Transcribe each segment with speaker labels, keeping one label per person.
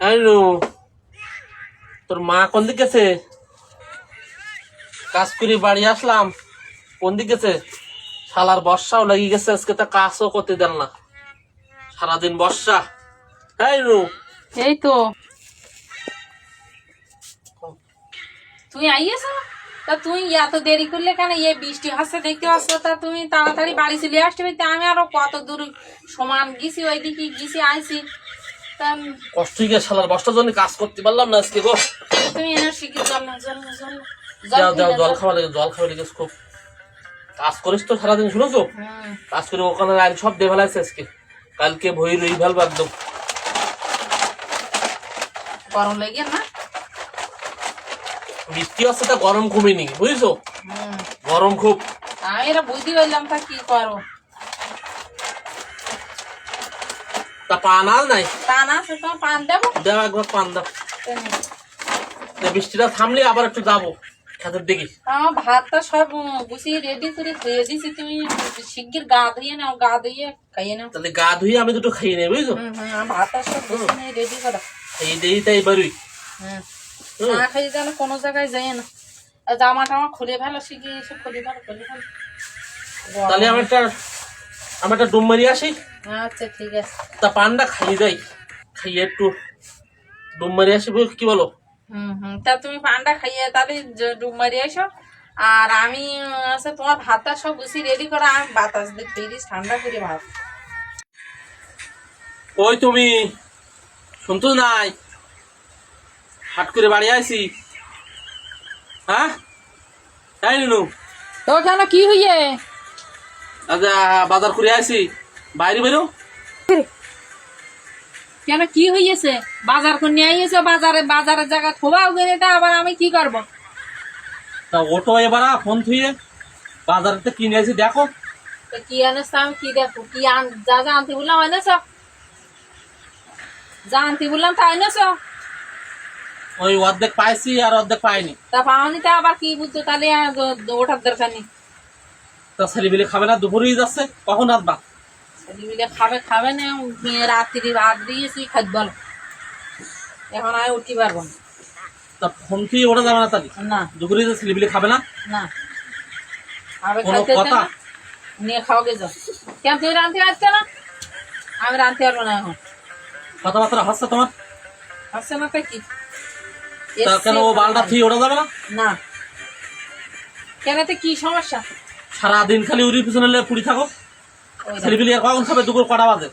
Speaker 1: এই নু। তোর মা কোন দিক গেছে? কাজ করে বাড়ি আসলাম। কোন দিক গেছে? শালার বর্ষাও লেগে গেছে, আজকে তো কাজও করতে দেন না। সারাদিন বর্ষা। এই নু।
Speaker 2: এই তো। তুই আইয়েছ? তা তুই এত দেরি করলে কেন? এ বৃষ্টি হচ্ছে, দেখতে পাচ্ছ তা তুমি তাড়াতাড়ি বাড়ি চলে আসতে আমি আরও কত দূর সমান গেছি, ওইদিকে গেছি, আইছি। তা
Speaker 1: কষ্ট হয়ে গেছে শালার জন্য কাজ করতে পারলাম না আজকে গো
Speaker 2: তুমি এনে শিখি জল না জল না জল।
Speaker 1: যাও
Speaker 2: জল
Speaker 1: যাও জল খাওয়া লেগে জল খাওয়া লেগেছে খুব। কাজ করিস তো সারাদিন শুনেছো? কাজ করে ওখানে সব দিয়ে ফেলাইছে আজকে। কালকে ভই রই ফেলব একদম।
Speaker 2: গরম লেগে না?
Speaker 1: বৃষ্টি হচ্ছে তা গরম কমেনি বুঝছ? গরম খুব।
Speaker 2: আমি এরা বুঝতে পারলাম তা কি করো।
Speaker 1: তা পান আর নাই?
Speaker 2: তা না সে পান দেবো?
Speaker 1: দেও একবার পান দাও। বৃষ্টিটা থামলে আবার একটু যাব খেতের দিকে
Speaker 2: আমার ভাতটা সব গুছিয়ে রেডি করে ধুয়ে দিছি তুমি শিগগির গা ধুয়ে নাও গা ধুয়ে খাইয়ে নাও।
Speaker 1: তাহলে গা ধুয়ে আমি দুটো খাইয়ে নেই বুঝছ?
Speaker 2: আমার ভাতটা সব গুছিয়ে রেডি করো।
Speaker 1: খাইয়ে দিই তাই বারুই।
Speaker 2: না খাইয়ে যেন কোনো জায়গায় যাই না। জামা টামা খুলে ফেলো শিখে এসে খুলে ফেলো খুলে ফেলো।
Speaker 1: তাহলে আমি একটা আমি একটা ডুম মারি আসি।
Speaker 2: আচ্ছা ঠিক আছে।
Speaker 1: তা পানটা খাইয়ে যাই খাইয়ে একটু ডুম মারি আসি কি বলো?
Speaker 2: হুম হুম। তা তুমি পান্ডা খাইয়ে তাহলে ডুব মারি এসো আর আমি আছে তোমার ভাতটা সব গুছিয়ে রেডি করো। আমি বাতাস দিয়ে ঠান্ডা করে ভাত।
Speaker 1: ওই তুমি শুনতো নাই? হাট করে বাড়ি আইছি। হ্যাঁ? তাই নু
Speaker 2: তো কেন কি হইয়ে?
Speaker 1: আচ্ছা বাজার করে আইছি। বাইরে বেরো।
Speaker 2: কেন কি হইয়েছে? বাজার করে নিয়ে আইয়েছো বাজারে বাজারের জায়গা খোবাও গেলে আবার আমি কি করব?
Speaker 1: তা ওটো এবার ফোন থুয়ে বাজারতে কিনে আইছি দেখো।
Speaker 2: কি আনেছ আমি কি দেখো কি আন যা যা আনতে বললাম এনেছ যা আনতে বললাম তা এনেছ
Speaker 1: ওই অর্ধেক পাইছি আর অর্ধেক পাইনি।
Speaker 2: তা পাওনি তা আবার কি বুঝছ তাহলে? ওঠার দরকার নেই।
Speaker 1: তা ছেলেবিলে খাবে না দুপুরেই যাচ্ছে কখন
Speaker 2: ছেলেমিলে খাবে খাবে না রাত্রি ভাত দিয়েছি খাদ বল এখন আমি উঠতে পারব না।
Speaker 1: তা ফোন ওটা যাবে না তাহলে?
Speaker 2: না।
Speaker 1: যে খাবে না?
Speaker 2: না।
Speaker 1: কোনো কথা?
Speaker 2: নিয়ে খাওয়া গেছো কেন তুই রাঁধতে পারছ না? আমি রাঁধতে পারব না এখন।
Speaker 1: কথাবার্তা হচ্ছে তোমার?
Speaker 2: আসছে না কি?
Speaker 1: কেন ও বালটা ওটা যাবে না?
Speaker 2: না। কেন কি সমস্যা?
Speaker 1: সারাদিন খালি উড়ি পিছনে লেগে পুড়ি থাকো।
Speaker 2: ওই
Speaker 1: ছেলেপিলে আর কখন খাবে? দুপুর কটা বাজে?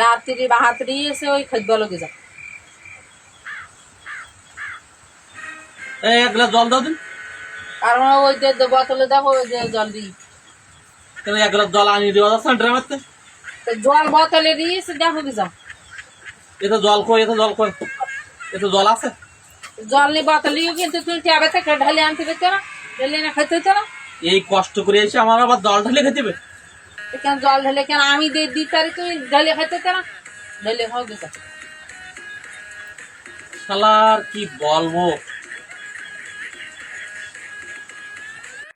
Speaker 2: রাত্রি বাহাত্রি এসে ওই খাদ্য লোকে যা
Speaker 1: এই এক গ্লাস জল দাও দিন।
Speaker 2: কারণ ওই যে যে বোতলে দেখো ওই যে জল দিই।
Speaker 1: কেন এক গ্লাস জল আনিয়ে দেওয়া যাচ্ছে না ড্রামাতে
Speaker 2: তো জল বোতলে দিয়েছে দেখো কি যাও।
Speaker 1: এতে জল কই এতে জল কই? এতে জল আছে?
Speaker 2: জল নিয়ে বোতলেও কিন্তু তুই ট্যাবে থেকে ঢালে আনতে পেতে না। ঢেলে না খেতে হতো না।
Speaker 1: এই কষ্ট করে এসে আমার আবার জল ঢালে খেতে হবে।
Speaker 2: কেন জল ঢেলে? কেন আমি দিয়ে দিই তারে তুমি ঢেলে খেতে কেন? ঢালে হোক
Speaker 1: শালার কি বলব?